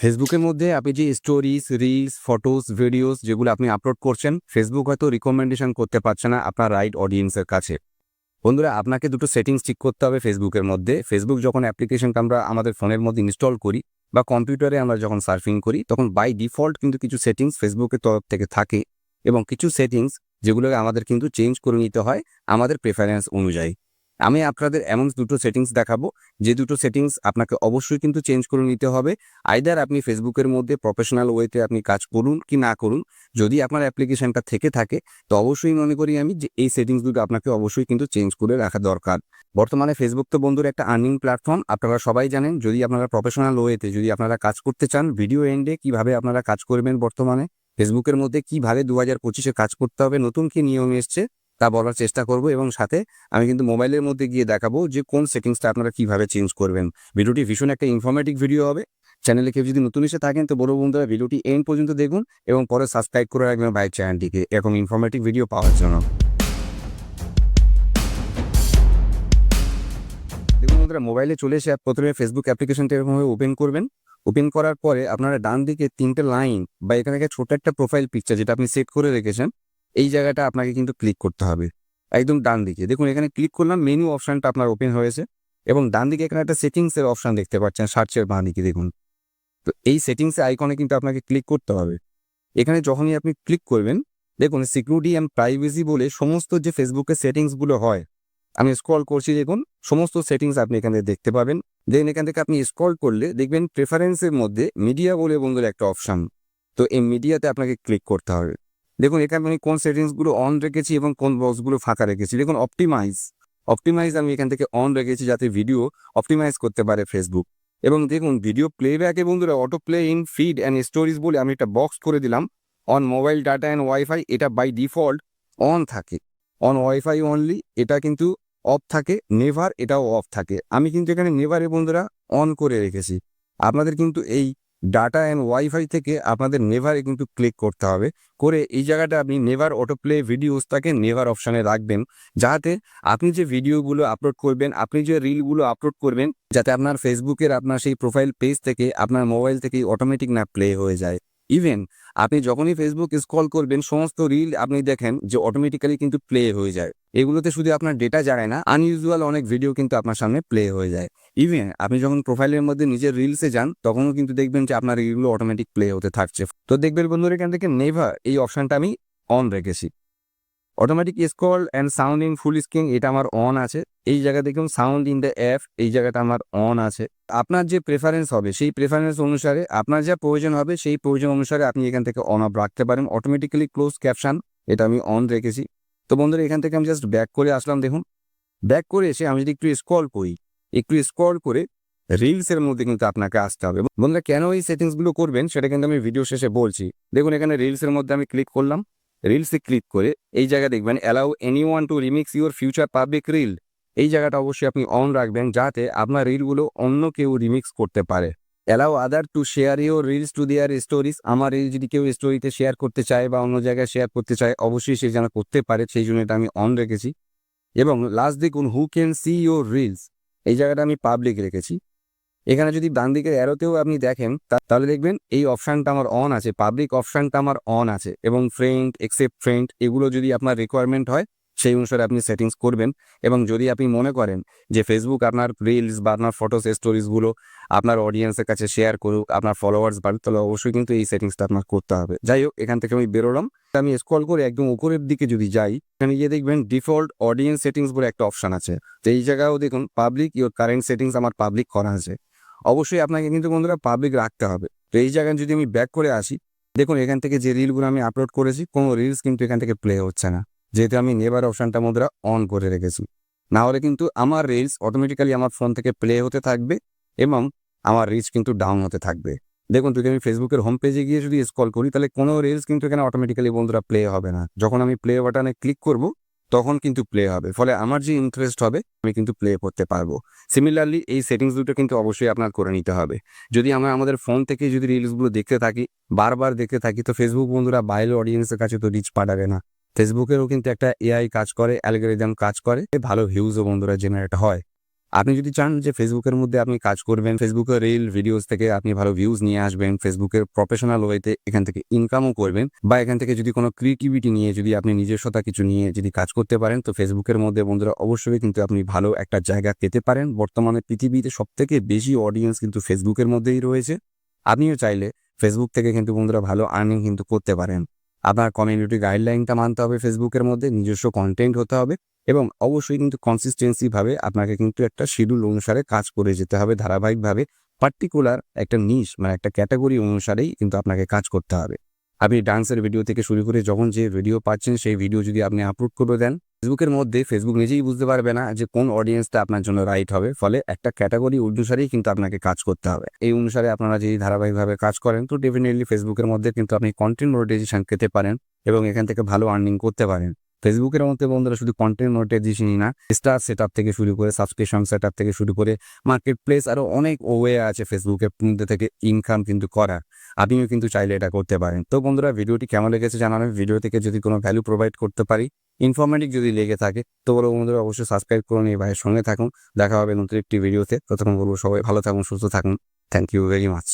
ফেসবুকের মধ্যে আপনি যে স্টোরিজ রিলস ফটোস ভিডিওস যেগুলো আপনি আপলোড করছেন ফেসবুক হয়তো রিকমেন্ডেশন করতে পারছে না আপনার রাইট অডিয়েন্সের কাছে। বন্ধুরা, আপনাকে দুটো সেটিংস ঠিক করতে হবে ফেসবুকের মধ্যে। ফেসবুক যখন অ্যাপ্লিকেশনটা আমরা আমাদের ফোনের মধ্যে ইনস্টল করি বা কম্পিউটারে আমরা যখন সার্ফিং করি, তখন বাই ডিফল্ট কিন্তু কিছু সেটিংস ফেসবুকের তরফ থেকে থাকে এবং কিছু সেটিংস যেগুলোকে আমাদের কিন্তু চেঞ্জ করে নিতে হয় আমাদের প্রেফারেন্স অনুযায়ী। আমি আপনাদের এমন দুটো সেটিংস দেখাবো। যে দুটো সেটিংস আপনাকে অবশ্যই কিন্তু চেঞ্জ করে নিতে হবে। আইদার আপনি ফেসবুকের মধ্যে প্রফেশনাল ওয়েতে আপনি কাজ করুন কি না করুন, যদি আপনার অ্যাপ্লিকেশনটা থেকে থাকে, তো অবশ্যই মনে করি আমি যে এই সেটিংস দুটো আপনাকে অবশ্যই কিন্তু চেঞ্জ করে রাখা দরকার। বর্তমানে ফেসবুক তো বন্ধুর একটা আর্নিং প্ল্যাটফর্ম আপনারা সবাই জানেন, যদি আপনারা প্রফেশনাল ওয়েতে যদি আপনারা কাজ করতে চান ভিডিও এন্ডে কীভাবে আপনারা কাজ করবেন বর্তমানে ফেসবুকের মধ্যে কীভাবে দু হাজার পঁচিশে কাজ করতে হবে, নতুন কি নিয়ম এসছে তা বলার চেষ্টা করব এবং সাথে আমি কিন্তু মোবাইলের মধ্যে গিয়ে দেখাবো যে কোন সেটিংসটা আপনারা কীভাবে চেঞ্জ করবেন। ভিডিওটি ভীষণ একটা ইনফরমেটিভ ভিডিও হবে। চ্যানেলে কেউ যদি নতুন এসে থাকেন তো বড় বন্ধুরা ভিডিওটি এন্ড পর্যন্ত দেখুন এবং পরে সাবস্ক্রাইব করে রাখবেন বাইক চ্যানেলটিকে এরকম ইনফরমেটিভ ভিডিও পাওয়ার জন্য। দেখুন বন্ধুরা, মোবাইলে চলে এসে প্রথমে ফেসবুক অ্যাপ্লিকেশনটা এরকমভাবে ওপেন করবেন। ওপেন করার পরে আপনারা ডান দিকে তিনটে লাইন বা এখানে ছোট একটা প্রোফাইল পিকচার যেটা আপনি সেট করে রেখেছেন এই জায়গাটা আপনাকে কিন্তু ক্লিক করতে হবে। একদম ডান দিকে। দেখুন, এখানে ক্লিক করলাম মেনু অপশনটা আপনার ওপেন হয়েছে এবং ডান দিকে এখানে একটা সেটিংসের অপশন দেখতে পাচ্ছেন সার্চের বাঁ দিকে দেখুন। তো এই সেটিংসের আইকনে কিন্তু আপনাকে ক্লিক করতে হবে। এখানে যখনই আপনি ক্লিক করবেন, দেখুন সিকিউরিটি অ্যান্ড প্রাইভেসি বলে সমস্ত যে ফেসবুকের সেটিংসগুলো হয়, আমি স্ক্রল করছি, দেখুন, সমস্ত সেটিংস আপনি এখানে দেখতে পাবেন। দেন এখান থেকে আপনি স্ক্রল করলে দেখবেন প্রেফারেন্সের মধ্যে মিডিয়া বলে বন্ধুর একটা অপশন তো এই মিডিয়াতে আপনাকে ক্লিক করতে হবে। দেখুন, এখানে আমি কোন সেটিংসগুলো অন রেখেছি এবং কোন বক্সগুলো ফাঁকা রেখেছি। দেখুন অপটিমাইজ অপটিমাইজ আমি এখান থেকে অন রেখেছি যাতে ভিডিও অপটিমাইজ করতে পারে ফেসবুক এবং দেখুন ভিডিও প্লেব্যাকে বন্ধুরা auto play in feed and stories বলে আমি একটা বক্স করে দিলাম। On mobile data and wifi এটা বাই ডিফল্ট অন থাকে। অন ওয়াইফাই অনলি এটা কিন্তু অফ থাকে। নেভার এটাও অফ থাকে। আমি কিন্তু এখানে নেভারে বন্ধুরা অন করে রেখেছি। আপনাদের কিন্তু এই ডাটা অ্যান্ড ওয়াইফাই থেকে আপনাদের নেভারে কিন্তু ক্লিক করতে হবে। করে এই জায়গাটা আপনি নেভার অটো প্লে ভিডিওসটাকে নেভার অপশানে রাখবেন। যাতে আপনি যে ভিডিওগুলো আপলোড করবেন, আপনি যে রিলগুলো আপলোড করবেন, যাতে আপনার ফেসবুকের আপনার সেই প্রোফাইল পেজ থেকে, আপনার মোবাইল থেকেই অটোমেটিক না প্লে হয়ে যায়। ইভেন আপনি যখনই ফেসবুক স্ক্রল করবেন, সমস্ত রিল আপনি দেখেন যে অটোমেটিক্যালি কিন্তু প্লে হয়ে যায়। এগুলোতে শুধু আপনার ডেটা যায় না আনইউজুয়াল অনেক ভিডিও কিন্তু আপনার সামনে প্লে হয়ে যায়। ইভেন আপনি যখন প্রোফাইলের মধ্যে নিজের রিলসে যান, তখনও কিন্তু দেখবেন যে আপনার রিলগুলো অটোমেটিক প্লে হতে থাকছে। তো দেখবেন বন্ধুরা, এখান থেকে নেভার এই অপশনটা আমি অন রেখেছি। Automatic scroll and sound in full screen এটা আমার অন আছে। এই জায়গা দেখুন সাউন্ড ইন দ্য অ্যাপ এই জায়গাটা আমার অন আছে। আপনার যে প্রেফারেন্স হবে, সেই প্রেফারেন্স অনুসারে আপনার যা প্রয়োজন হবে, সেই প্রয়োজন অনুসারে আপনি এখান থেকে অন অফ রাখতে পারেন। অটোমেটিক্যালি ক্লোজ ক্যাপশন এটা আমি অন রেখেছি। তো বন্ধুরা, এখান থেকে আমি জাস্ট ব্যাক করে আসলাম, দেখুন। ব্যাক করে এসে আমি যদি একটু স্ক্রল করি, একটু স্ক্রল করে রিলসের মধ্যে কিন্তু আপনাকে আসতে হবে। বন্ধুরা, কেন এই সেটিংসগুলো করবেন, সেটা কিন্তু আমি ভিডিও শেষে বলছি। দেখুন, এখানে রিলসের মধ্যে আমি ক্লিক করলাম। রিলসে ক্লিক করে এই জায়গা দেখবেন allow any one to remix your future public reel এই জায়গাটা অবশ্যই আপনি অন রাখবেন যাতে আপনার রিলগুলো অন্য কেউ রিমিক্স করতে পারে। Allow other to share your reels to their stories আমার রিল যদি কেউ স্টোরিতে শেয়ার করতে চায় বা অন্য জায়গায় শেয়ার করতে চায়, অবশ্যই সে যেন করতে পারে, সেই জন্য এটা আমি অন রেখেছি। এবং লাস্ট দেখুন who can see your reels এই জায়গাটা আমি পাবলিক রেখেছি। এখানে যদি ডান দিকের অ্যারোতেও আপনি দেখেন তাহলে দেখবেন এই অপশানটা আমার অন আছে পাবলিক অপশানটা আমার অন আছে এবং ফ্রেন্ড এক্সেপ্ট ফ্রেন্ড এগুলো যদি আপনার রিকোয়ারমেন্ট হয়, সেই অনুসারে আপনি সেটিংস করবেন এবং যদি আপনি মনে করেন যে ফেসবুক আপনার রিলস বা আপনার ফটোস স্টোরিজগুলো আপনার অডিয়েন্সের কাছে শেয়ার করুক, আপনার ফলোয়ার্স বাড়ুক, তাহলে অবশ্যই কিন্তু এই সেটিংসটা আপনার করতে হবে। যাই হোক, এখান থেকে আমি বেরোলাম। আমি স্ক্রল করে একদম উপরের দিকে যদি যাই, এখানে গিয়ে দেখবেন ডিফল্ট অডিয়েন্স সেটিংস বলে একটা অপশন আছে। তো এই জায়গাও দেখুন পাবলিক ইউর কারেন্ট সেটিংস আমার পাবলিক করা আছে। অবশ্যই আপনাকে কিন্তু বন্ধুরা পাবলিক রাখতে হবে। তো এই জায়গায় যদি আমি ব্যাক করে আসি, দেখুন এখান থেকে যে রিলগুলো আমি আপলোড করেছি, কোনো রিলস কিন্তু এখান থেকে প্লে হচ্ছে না। যেহেতু আমি নেবার অপশনটা বন্ধুরা অন করে রেখেছি। না হলে কিন্তু আমার রিলস অটোমেটিক্যালি আমার ফোন থেকে প্লে হতে থাকবে এবং আমার রিচ কিন্তু ডাউন হতে থাকবে। দেখুন, যদি আমি ফেসবুকের হোম পেজে গিয়ে যদি স্ক্রল করি, তাহলে কোনো রিলস কিন্তু এখানে অটোমেটিক্যালি বন্ধুরা প্লে হবে না। যখন আমি প্লে বাটনে ক্লিক করব তখন কিন্তু প্লে হবে। ফলে আমার যে ইন্টারেস্ট হবে, আমি কিন্তু প্লে করতে পারব। সিমিলারলি এই সেটিংস দুটো কিন্তু অবশ্যই আপনার করে নিতে হবে। যদি আমরা আমাদের ফোন থেকে যদি রিলসগুলো দেখতে থাকি, বারবার দেখতে থাকি, তো ফেসবুক বন্ধুরা বাইরের অডিয়েন্সের কাছে তো রিচ পাঠাবে না। ফেসবুকেরও কিন্তু একটা এআই কাজ করে অ্যালগোরিদম কাজ করে ভালো ভিউজও বন্ধুরা জেনারেট হয়। আপনি যদি চান যে ফেসবুকের মধ্যে আপনি কাজ করবেন ফেসবুকের রিল ভিডিওস থেকে আপনি ভালো ভিউজ নিয়ে আসবেন ফেসবুকের প্রফেশনাল ওয়েতে এখান থেকে ইনকামও করবেন বা এখান থেকে যদি কোনো ক্রিয়েটিভিটি নিয়ে যদি আপনি নিজস্বতা কিছু নিয়ে যদি কাজ করতে পারেন, তো ফেসবুকের মধ্যে বন্ধুরা অবশ্যই কিন্তু আপনি ভালো একটা জায়গা পেতে পারেন। বর্তমানে পৃথিবীতে সব থেকে বেশি অডিয়েন্স কিন্তু ফেসবুকের মধ্যেই রয়েছে। আপনিও চাইলে ফেসবুক থেকে কিন্তু বন্ধুরা ভালো আর্নিং কিন্তু করতে পারেন। আপনার কমিউনিটি গাইডলাইনটা মানতে হবে ফেসবুকের মধ্যে, নিজস্ব কন্টেন্ট হতে হবে। এবং অবশ্যই কিন্তু কনসিস্টেন্সিভাবে আপনাকে কিন্তু একটা শিডিউল অনুসারে কাজ করে যেতে হবে, ধারাবাহিকভাবে পার্টিকুলার একটা নিশ মানে একটা ক্যাটাগরি অনুসারেই কিন্তু আপনাকে কাজ করতে হবে। আপনি ডান্সের ভিডিও থেকে শুরু করে যখন যে ভিডিও পাচ্ছেন, সেই ভিডিও যদি আপনি আপলোড করে দেন, ফেসবুকের মধ্যে ফেসবুক নিজেই বুঝতে পারবে না যে কোন অডিয়েন্সটা আপনার জন্য রাইট হবে, ফলে একটা ক্যাটাগরি অনুসারেই কিন্তু আপনাকে কাজ করতে হবে। এই অনুসারে আপনারা যদি ধারাবাহিকভাবে কাজ করেন, তো ডেফিনেটলি ফেসবুকের মধ্যে কিন্তু আপনি কন্টেন্ট মনিটাইজেশন পেতে পারেন এবং এখান থেকে ভালো আর্নিং করতে পারেন। ফেসবুকের মধ্যে বন্ধুরা শুধু কন্টেন্ট মনিটাইজেশনই না স্টার সেট থেকে শুরু করে সাবস্ক্রিপশন সেট থেকে শুরু করে মার্কেট প্লেস আরও অনেক ওয়ে আছে ফেসবুকের মধ্যে থেকে ইনকাম কিন্তু করা আপনিও কিন্তু চাইলে এটা করতে পারেন। তো বন্ধুরা ভিডিওটি কেমন লেগেছে জানাবেন। ভিডিও থেকে যদি কোনো ভ্যালু প্রোভাইড করতে পারি ইনফরমেটিভ যদি লেগে থাকে, তো বলো বন্ধুরা অবশ্যই সাবস্ক্রাইব করুন, এই ভাইয়ের সঙ্গে থাকুন। দেখা হবে নতুন একটি ভিডিওতে। ততক্ষণ বলব সবাই ভালো থাকুন, সুস্থ থাকুন। Thank you very much